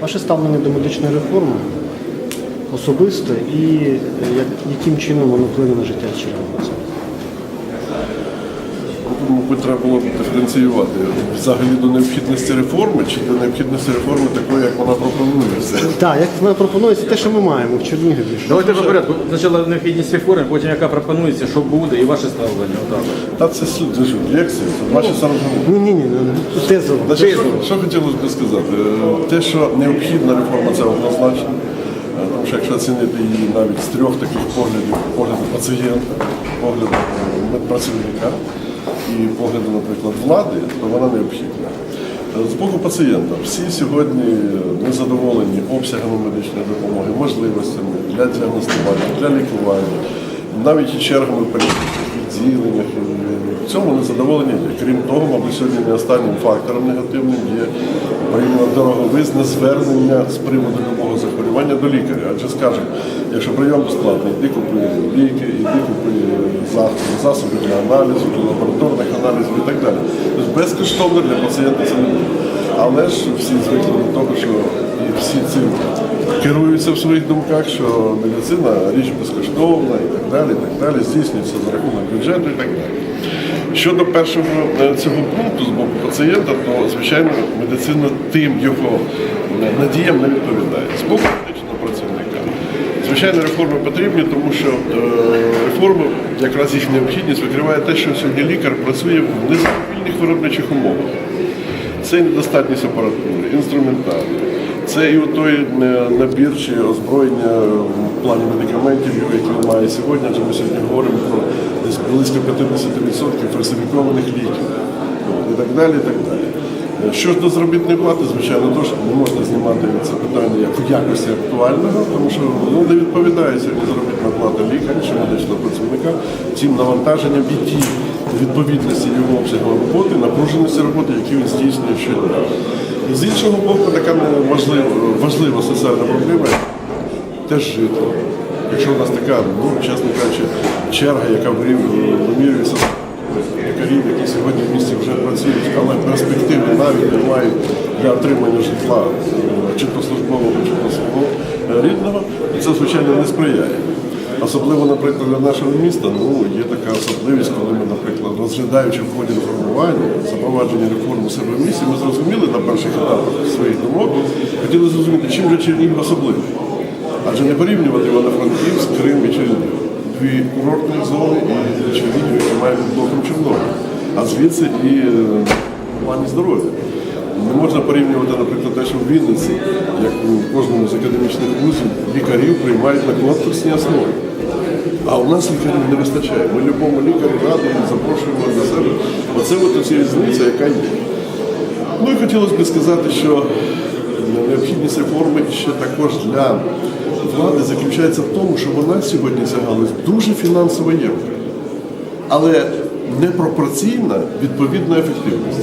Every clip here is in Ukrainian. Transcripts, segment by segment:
Ваше ставлення до медичної реформи особисто і е, яким чином воно вплине на життя чернігівців? Мабуть, треба було диференціювати взагалі до необхідності реформи чи до необхідності реформи такої, як вона пропонується. Так, як вона пропонується те, що ми маємо в Чернігові. Давайте по порядку. Спочатку необхідність реформи, потім яка пропонується, що буде, і ваше ставлення. Та це суд, це ж лекція, це ваші саме. Ні, ні, ні, тезово. Що, що хотілося б сказати? Те, що необхідна реформа, це однозначно. Тому що якщо оцінити її навіть з трьох таких поглядів, погляду пацієнта, погляду е, медпрацівника і погляду, наприклад, влади, то вона необхідна. Е, З боку пацієнта всі сьогодні незадоволені обсягами медичної допомоги, можливостями для діагностування, для лікування, навіть і чергами поліклінічних відділеннях. В цьому незадоволення є. Крім того, мабуть, сьогодні не останнім фактором негативним є дороговизне звернення з приводу любого захворювання до лікаря. Адже скажемо, якщо прийом безплатний, йди купи ліки, йди купи за- засоби для аналізу, для лабораторних аналізів і так далі. Тобто безкоштовно для пацієнта це не буде. Але ж всі звикли до того, що і всі цим керуються в своїх думках, що медицина річ безкоштовна і так далі, і так далі, здійснюється за рахунок бюджету і так далі. Щодо першого е, цього пункту з боку пацієнта, то звичайно медицина тим його е, надіям не відповідає. З боку медичного працівника. Звичайно, реформи потрібні, тому що е, реформи, якраз їх необхідність викриває те, що сьогодні лікар працює в незадовільних виробничих умовах. Це недостатність апаратури, інструментарію. Це і той е, набір чи озброєння в плані медикаментів, які він має сьогодні, адже ми сьогодні говоримо про десь близько 50% фальсифікованих ліків і так далі. і так далі. Що ж до заробітної плати, звичайно, теж не можна знімати це питання як в якості актуального, тому що ну, не відповідає сьогодні заробітна плата лікаря чи медичного працівника тим навантаженням і тій відповідності його обсягу роботи, напруженості роботи, які він здійснює щодня. З іншого боку, така важлива, важлива соціальна проблема теж житло. Якщо у нас така, ну, чесно кажучи, черга, яка вирів- вимірюється з лікарів, які сьогодні в місті вже працюють, але перспективи навіть не мають для отримання житла е, чи то службового, чи то свого е, рідного, і це, звичайно, не сприяє. Особливо, наприклад, для нашого міста ну, є така особливість, коли ми, наприклад, розглядаючи в ході реформування, запровадження реформ у себе в місті, ми зрозуміли на перших етапах своїх думок, хотіли зрозуміти, чим же Чернігів особливий. Адже не порівнювати Івано-Франківськ, Крим і Чернігів. Дві курортні зони і Чернігів, які мають під боком Чорнобиль. А звідси і е, в плані здоров'я. Не можна порівнювати, наприклад, те, що в Вінниці, як у кожному з академічних вузів, лікарів приймають на конкурсній основі. А у нас лікарів не вистачає. Ми любому лікарю радимо, запрошуємо до себе. Оце от оця різниця, яка є. Ну і хотілося б сказати, що необхідність реформи ще також для влади заключається в тому, що вона сьогодні ця галузь дуже фінансово ємка, але непропорційна відповідна ефективність.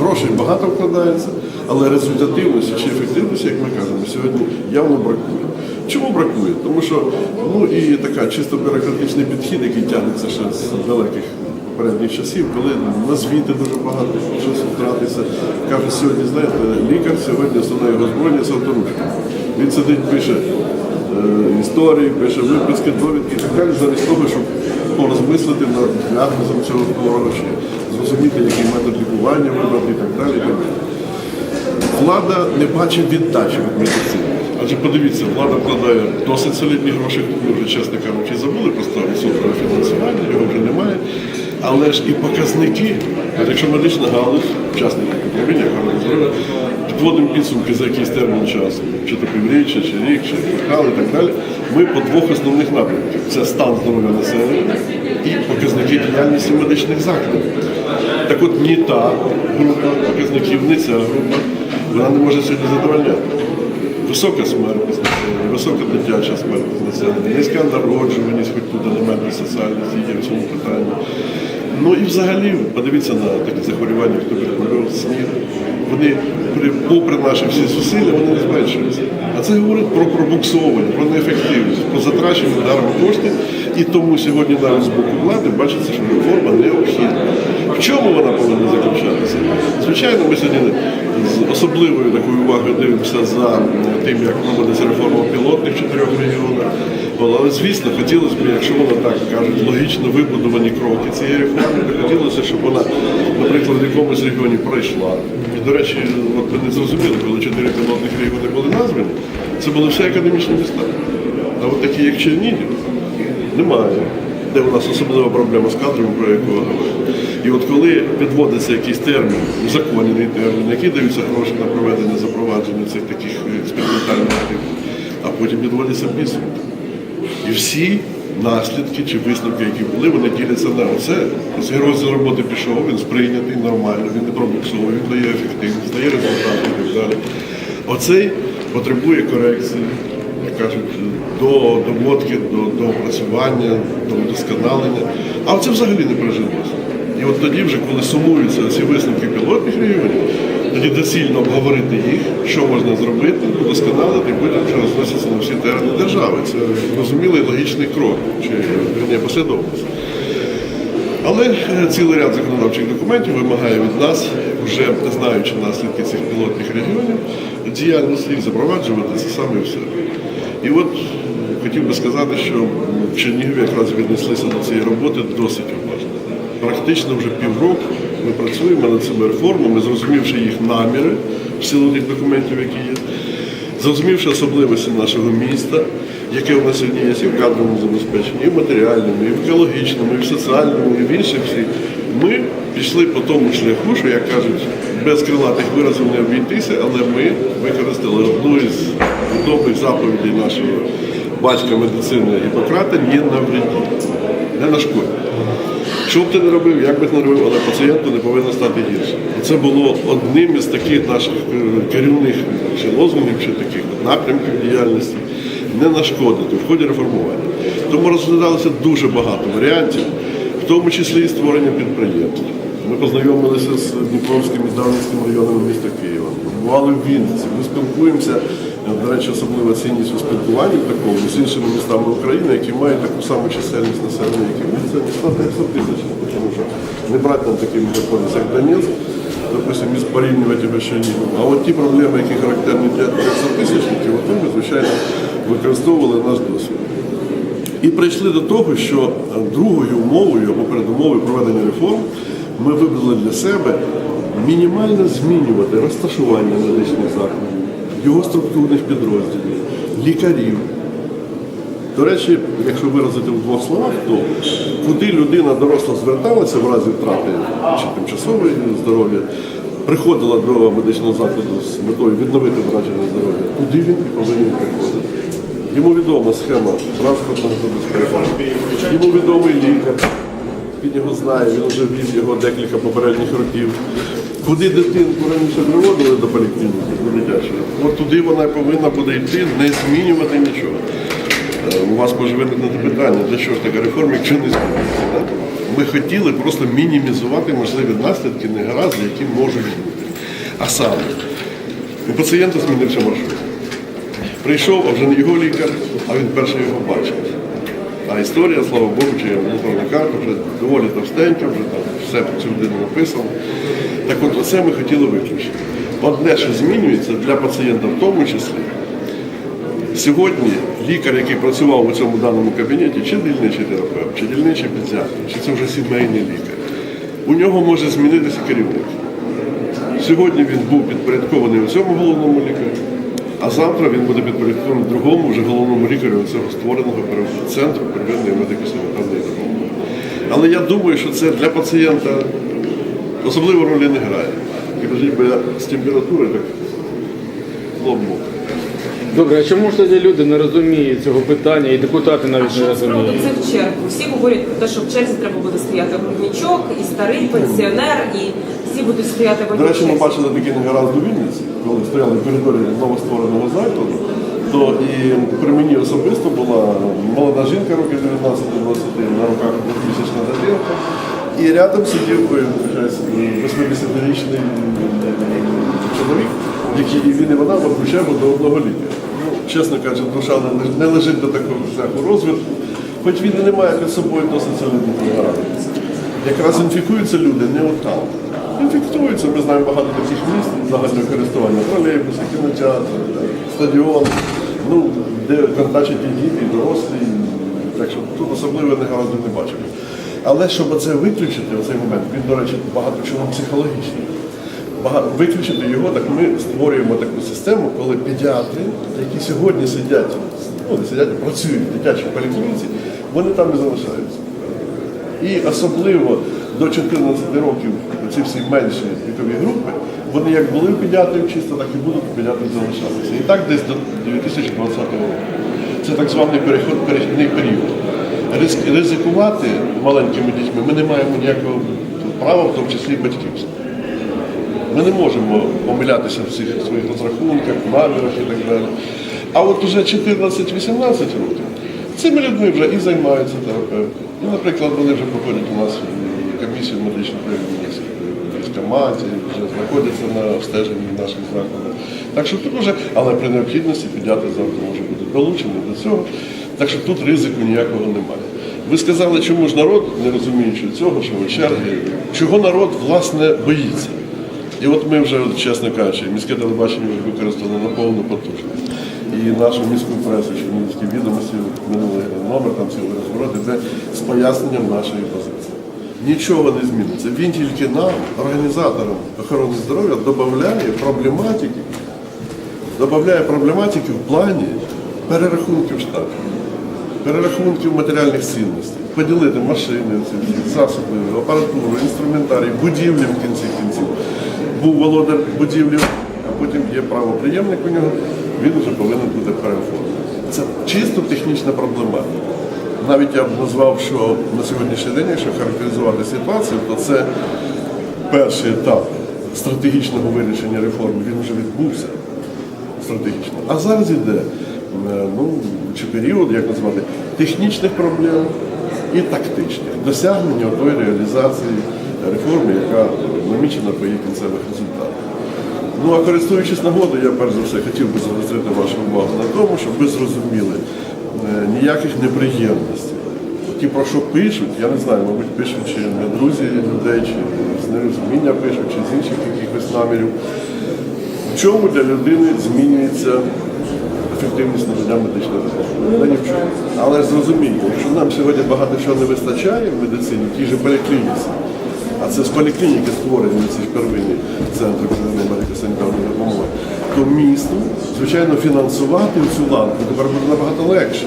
Грошей багато вкладається, але результативності чи ефективності, як ми кажемо, сьогодні явно бракує. Чому бракує? Тому що ну і така чисто бюрократичний підхід, який тягнеться ще з далеких попередніх часів, коли на звіти дуже багато щось втратиться. Каже, сьогодні, знаєте, лікар сьогодні основне його збройня це авторучка. Він сидить, пише е, історії, пише виписки, довідки і так далі, замість того, щоб порозмислити над діагнозом цього хворого, чи зрозуміти, який метод лікування вибрати і так далі. Влада не бачить віддачі від медицини. Адже подивіться, влада вкладає досить солідні гроші, ми вже, чесно кажучи, забули про 100% фінансування, його вже немає. Але ж і показники, якщо медична галузь, учасники управління охорони здоров'я, підводимо підсумки за якийсь термін часу, чи то півріччя, чи рік, чи квартал і так далі, ми по двох основних напрямках. Це стан здоров'я населення і показники діяльності медичних закладів. Так от ні та група показників, ні ця група, вона не може сьогодні задовольняти. Висока смертність населення, висока дитяча смертність населення, низька народжуваність, хоч тут елементи соціальності є в цьому питанні. Ну і взагалі, подивіться на такі захворювання, як туберкульоз, СНІД. Вони, при, попри наші всі зусилля, вони не зменшуються. А це говорить про пробуксовування, про неефективність, про затрачення даром коштів І тому сьогодні навіть з боку влади бачиться, що реформа необхідна. В чому вона повинна заключатися? Звичайно, ми сьогодні з особливою такою увагою дивимося за тим, як проводиться реформа пілотних чотирьох регіонах. Але звісно, хотілося б, якщо вона так кажуть, логічно вибудовані кроки цієї реформи, то хотілося, щоб вона, наприклад, в якомусь регіоні пройшла. І, до речі, от ми не зрозуміли, коли чотири пілотних регіони були названі, це були все академічні міста. А от такі, як Чернігів, немає. Де у нас особлива проблема з кадрами, про яку я говорю. І от коли підводиться якийсь термін, узаконений термін, які даються гроші на проведення запровадження цих таких експериментальних активів, а потім підводиться підсумки. І всі наслідки чи висновки, які були, вони діляться на оце. Цей розділ роботи пішов, він сприйнятий нормально, він не пробуксовує, він дає ефективність, дає результати і так далі. Оцей потребує корекції, кажуть, до доводки, до, опрацювання, до удосконалення. А оце взагалі не прижилося. І от тоді, вже, коли сумуються ці висновки пілотних регіонів, тоді доцільно обговорити їх, що можна зробити, удосконалити, і потім вже розноситься на всі терени держави. Це зрозумілий логічний крок, чи верні, послідовність. Але е, цілий ряд законодавчих документів вимагає від нас, вже знаючи наслідки цих пілотних регіонів, діяльності їх запроваджувати це саме все. І от хотів би сказати, що в Чернігові якраз віднеслися до цієї роботи досить уважно. Практично вже півроку ми працюємо над цими реформами, зрозумівши їх наміри в силу тих документів, які є, зрозумівши особливості нашого міста, яке у нас сьогодні є і в кадровому забезпеченні, і в матеріальному, і в екологічному, і в соціальному, і в інших всіх, ми пішли по тому шляху, що, як кажуть, без крилатих виразів не обійтися, але ми використали одну із відомих заповідей нашого батька медицини Гіппократа «Ні на вреді, не нашкодь. Що б ти не робив, як би ти не робив, але пацієнту не повинно стати гірше. Це було одним із таких наших е, керівних чи лозунгів, чи таких напрямків діяльності не нашкодити в ході реформування. Тому розглядалося дуже багато варіантів, тому числі і створення підприємств. Ми познайомилися з Дніпровським і Давницьким районами міста Києва. Бували в Вінниці. Ми спілкуємося, е, до речі, особлива цінність у спілкуванні такому з іншими містами України, які мають таку саму чисельність населення, як і ми. Це міста 300 тисяч. Тому що не брати нам такі мегаполіси, як Донецьк, допустим, між порівнювати ні. А от ті проблеми, які характерні для 300 тисячників, от ми, звичайно, використовували наш досвід. І прийшли до того, що е, другою умовою або передумовою проведення реформ ми вибрали для себе мінімально змінювати розташування медичних закладів, його структурних підрозділів, лікарів. До речі, якщо виразити в двох словах, то куди людина доросла зверталася в разі втрати чи тимчасової здоров'я, приходила до медичного закладу з метою відновити вражене здоров'я, туди він повинен приходити. Йому відома схема транспортного забезпечення, йому відомий лікар, він його знає, він вже вів його декілька попередніх років. Куди дитинку раніше приводили до поліклініки, до дитячої, от туди вона повинна буде йти, не змінювати нічого. Е, У вас може виникнути питання, для чого ж така реформа, якщо не змінюється. Ми хотіли просто мінімізувати можливі наслідки негаразди, які можуть бути. А саме, у пацієнта змінився маршрут. Прийшов, а вже не його лікар, а він перший його бачив. А історія, слава Богу, чи електронна карта вже доволі товстенька, вже там все про цю людину написано. Так от оце ми хотіли виключити. Одне, що змінюється для пацієнта в тому числі, Сьогодні лікар, який працював у цьому даному кабінеті, чи дільничий терапевт, чи дільничий педіатр, чи це вже сімейний лікар, у нього може змінитися керівник. Сьогодні він був підпорядкований у цьому головному лікарю, а завтра він буде підпорядкований другому вже головному лікарю цього створеного центру первинної медико-санітарної допомоги. Але я думаю, що це для пацієнта особливо ролі не грає. І кажіть, бо я з температури так лоб. Добре, а чому ж тоді люди не розуміють цього питання і депутати навіть не Що з приводу розуміють? цих черг? Всі говорять про те, що в черзі треба буде стояти грудничок, і старий пенсіонер, і всі будуть стояти в До речі, ми бачили такі негаразд у Вінниці, коли стояли в коридорі новоствореного закладу, то і при мені особисто була молода жінка років 19-20 на руках двохмісячна дитинка, і рядом сидів е, 80-річний чоловік, який і він і вона в до одного лікаря. Ну, чесно кажучи, душа не лежить, до такого шляху розвитку. Хоч він і не має під собою досить солідних препаратів. Якраз інфікуються люди не от Інфікуються, ми знаємо багато таких місць загального користування. Тролейбуси, кінотеатр, стадіон, ну, де контачать і діти, і дорослі. Так що тут особливо негаразду не бачимо. Але щоб це виключити, оцей момент, він, до речі, багато в чому психологічний. Виключити його, так ми створюємо таку систему, коли педіатри, які сьогодні сидять, ну не сидять, працюють в дитячій поліклініці, вони там і залишаються. І особливо до 14 років ці всі менші вікові групи, вони як були педіатрів чисто, так і будуть педіатрів залишатися. І так десь до 2020 року. Це так званий переход, перехідний період. Ризик- Ризикувати маленькими дітьми ми не маємо ніякого права, в тому числі і батьківського. Ми не можемо помилятися в всіх своїх розрахунках, намірах і так далі. А от уже 14-18 років цими людьми вже і займаються терапевти. І, наприклад, вони вже проходять у нас комісію медичну прийомність військоматі, вже знаходяться на обстеженні в наших закладах. Так що тут вже, але при необхідності педіатр завжди може бути долучений до цього. Так що тут ризику ніякого немає. Ви сказали, чому ж народ, не розуміючи цього, що ви черги, чого народ власне боїться. І от ми вже, чесно кажучи, міське телебачення використали на повну потужність. І нашу міську пресу, Чернігівські відомості, минулий номер, там цілий розворот, іде з поясненням нашої позиції. Нічого не зміниться. Він тільки нам, організаторам охорони здоров'я, додає проблематики, додає проблематики в плані перерахунків штатів перерахунків матеріальних цінностей, поділити машини, засоби, апаратуру, інструментарій, будівлі в кінці кінців. Був володар будівлі, а потім є правоприємник у нього, він вже повинен бути переоформлений. Це чисто технічна проблематика. Навіть я б назвав, що на сьогоднішній день, якщо характеризувати ситуацію, то це перший етап стратегічного вирішення реформи, він вже відбувся стратегічно. А зараз іде е, ну, чи період, як назвати, технічних проблем і тактичних досягнення тої реалізації реформи, яка намічена по її кінцевих результатах. Ну а користуючись нагодою, я перш за все хотів би загострити вашу увагу на тому, щоб ви зрозуміли е, ніяких неприємностей. Ті, про що пишуть, я не знаю, мабуть, пишуть чи не друзі людей, чи з нерозуміння пишуть, чи з інших якихось намірів. В чому для людини змінюється ефективність надання медичної допомоги? Чому. Але зрозумійте, якщо нам сьогодні багато чого не вистачає в медицині, в тій же поліклініці, а це з поліклініки створені ці первинні центри первинної медико-санітарної допомоги, то місту, звичайно, фінансувати цю ланку тепер буде набагато легше.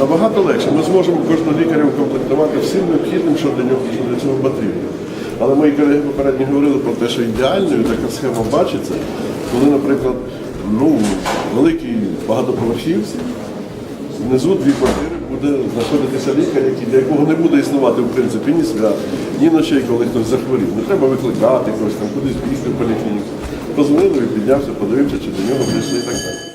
Набагато легше. Ми зможемо кожного лікаря укомплектувати всім необхідним, що для нього що для цього потрібно. Але мої колеги попередньо говорили про те, що ідеальною така схема бачиться, коли, наприклад, ну, великий багатоповерхівці, внизу дві квартири буде знаходитися лікар, для якого не буде існувати в принципі ні свят, ні ночей, коли хтось захворів. Не треба викликати когось там, кудись бігти в поліклініку. Позвонили, піднявся, подивився, чи до нього прийшли і так далі.